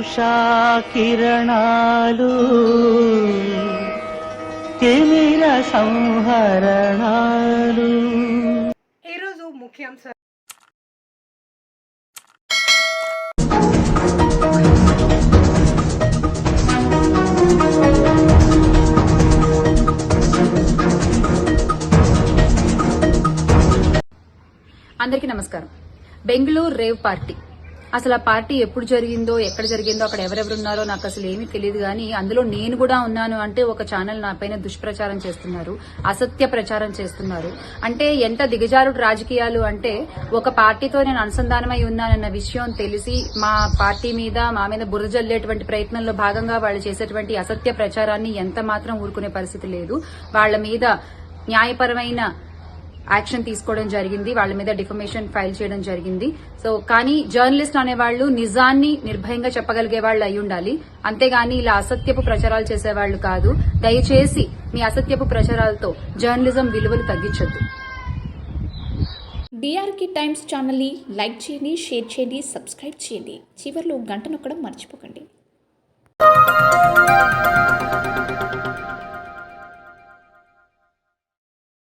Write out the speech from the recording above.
ఉషా కిరణాలు తిమిర సంహరణాలు ఈరోజు ముఖ్యాంశాలు అందరికీ నమస్కారం. బెంగళూరు రేవ్ పార్టీ అసలు ఆ పార్టీ ఎప్పుడు జరిగిందో ఎక్కడ జరిగిందో అక్కడ ఎవరెవరు ఉన్నారో నాకు అసలు ఏమీ తెలియదు కానీ అందులో నేను కూడా ఉన్నాను అంటే ఒక ఛానల్ నా పైన దుష్ప్రచారం చేస్తున్నారు అసత్య ప్రచారం చేస్తున్నారు. అంటే ఎంత దిగజారుడు రాజకీయాలు అంటే ఒక పార్టీతో నేను అనుసంధానమై ఉన్నానన్న విషయం తెలిసి మా పార్టీ మీద మా మీద బురద జల్లేటువంటి ప్రయత్నంలో భాగంగా వాళ్ళు చేసేటువంటి అసత్య ప్రచారాన్ని ఎంత మాత్రం ఊరుకునే పరిస్థితి లేదు. వాళ్ళ మీద న్యాయపరమైన యాక్షన్ తీసుకోవడం జరిగింది. వాళ్ళ మీద డిఫమేషన్ ఫైల్ చేయడం జరిగింది. సో కానీ జర్నలిస్ట్ అనేవాళ్ళు నిజాన్ని నిర్భయంగా చెప్పగలిగే వాళ్ళు అయి ఉండాలి. అంతేగాని ఇలా అసత్యపు ప్రచారాలు చేసేవాళ్ళు కాదు. దయచేసి మీ అసత్యపు ప్రచారాలతో జర్నలిజం విలువలు తగ్గించద్దు. డిఆర్కి టైమ్స్ ఛానల్ని లైక్ చేయండి షేర్ చేయండి సబ్స్క్రైబ్ చేయండి. చివరిలో గంట నొక్కడం మర్చిపోకండి.